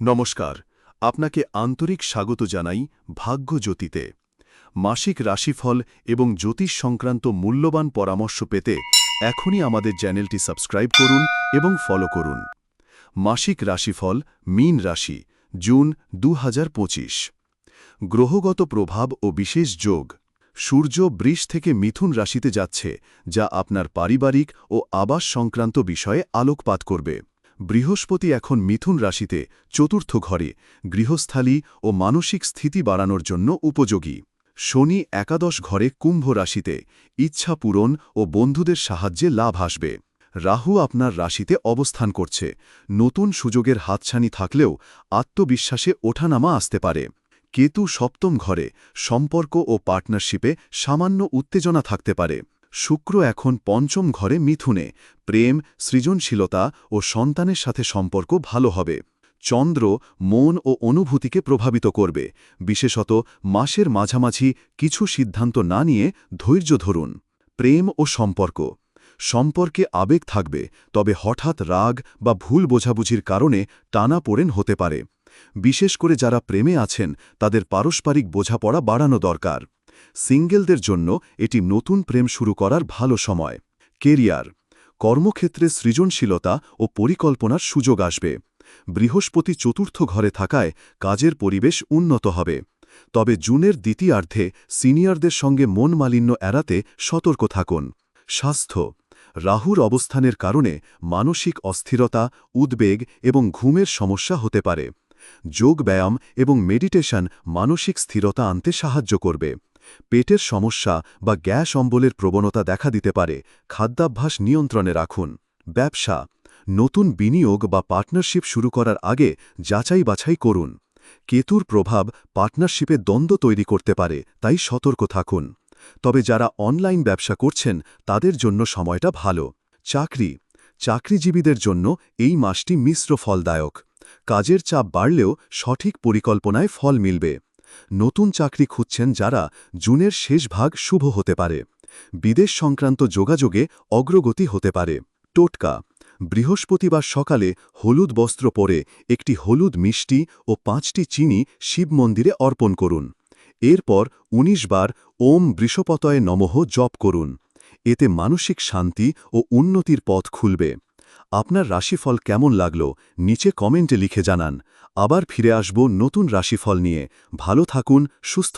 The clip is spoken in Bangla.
নমস্কার, আপনাকে আন্তরিক স্বাগত জানাই ভাগ্যজ্যোতিতে। মাসিক রাশিফল এবং জ্যোতিষ সংক্রান্ত মূল্যবান পরামর্শ পেতে এখনই আমাদের চ্যানেলটি সাবস্ক্রাইব করুন এবং ফলো করুন। মাসিক রাশিফল, মীন রাশি, জুন দু হাজার পঁচিশ। গ্রহগত প্রভাব ও বিশেষ যোগ। সূর্য বৃষ থেকে মিথুন রাশিতে যাচ্ছে, যা আপনার পারিবারিক ও আবাস সংক্রান্ত বিষয়ে আলোকপাত করবে। বৃহস্পতি এখন মিথুন রাশিতে, চতুর্থ ঘরে, গৃহস্থালী ও মানসিক স্থিতি বাড়ানোর জন্য উপযোগী। শনি একাদশ ঘরে কুম্ভ রাশিতে, ইচ্ছা পূরণ ও বন্ধুদের সাহায্যে লাভ আসবে। রাহু আপনার রাশিতে অবস্থান করছে। নতুন সুযোগের হাতছানি থাকলেও আত্মবিশ্বাসে ওঠানামা আসতে পারে। কেতু সপ্তম ঘরে, সম্পর্ক ও পার্টনারশিপে সামান্য উত্তেজনা থাকতে পারে। শুক্র এখন পঞ্চম ঘরে মিথুনে, প্রেম, সৃজনশীলতা ও সন্তানের সাথে সম্পর্ক ভালো হবে। চন্দ্র মন ও অনুভূতিকে প্রভাবিত করবে। বিশেষত মাসের মাঝামাঝি কিছু সিদ্ধান্ত না নিয়ে ধৈর্য ধরুন। প্রেম ও সম্পর্ক। সম্পর্কে আবেগ থাকবে, তবে হঠাৎ রাগ বা ভুল বোঝাবুঝির কারণে টানা পড়েন হতে পারে। বিশেষ করে যারা প্রেমে আছেন, তাদের পারস্পরিক বোঝাপড়া বাড়ানো দরকার। সিঙ্গেলদের জন্য এটি নতুন প্রেম শুরু করার ভালো সময়। কেরিয়ার, কর্মক্ষেত্রে সৃজনশীলতা ও পরিকল্পনার সুযোগ আসবে। বৃহস্পতি চতুর্থ ঘরে থাকায় কাজের পরিবেশ উন্নত হবে। তবে জুনের দ্বিতীয়ার্ধে সিনিয়রদের সঙ্গে মন মালিন্য এড়াতে সতর্ক থাকুন। স্বাস্থ্য, রাহুর অবস্থানের কারণে মানসিক অস্থিরতা, উদ্বেগ এবং ঘুমের সমস্যা হতে পারে। যোগ ব্যায়াম এবং মেডিটেশন মানসিক স্থিরতা আনতে সাহায্য করবে। পেটের সমস্যা বা গ্যাস অম্বলের প্রবণতা দেখা দিতে পারে, খাদ্যাভ্যাস নিয়ন্ত্রণে রাখুন। ব্যবসা, নতুন বিনিয়োগ বা পার্টনারশিপ শুরু করার আগে যাচাই বাছাই করুন। কেতুর প্রভাব পার্টনারশিপে দ্বন্দ্ব তৈরি করতে পারে, তাই সতর্ক থাকুন। তবে যারা অনলাইন ব্যবসা করছেন, তাদের জন্য সময়টা ভালো। চাকরি, চাকরিজীবীদের জন্য এই মাসটি মিশ্র ফলদায়ক। কাজের চাপ বাড়লেও সঠিক পরিকল্পনায় ফল মিলবে। নতুন চাকরি খুঁজছেন যারা জুনের শেষ ভাগ শুভ হতে পারে। বিদেশ সংক্রান্ত যোগাযোগে অগ্রগতি হতে পারে। টোটকা। বৃহস্পতিবার সকালে হলুদ বস্ত্র পরে একটি হলুদ মিষ্টি ও পাঁচটি চিনি শিব মন্দিরে অর্পণ করুন। এরপর ১৯ বার ওম বৃষপতয়ে নমঃ জপ করুন। এতে মানসিক শান্তি ও উন্নতির পথ খুলবে। আপনার রাশিফল কেমন লাগল, নিচে কমেন্টে লিখে জানান। আবার ফিরে আসব নতুন রাশিফল নিয়ে। ভালো থাকুন, সুস্থ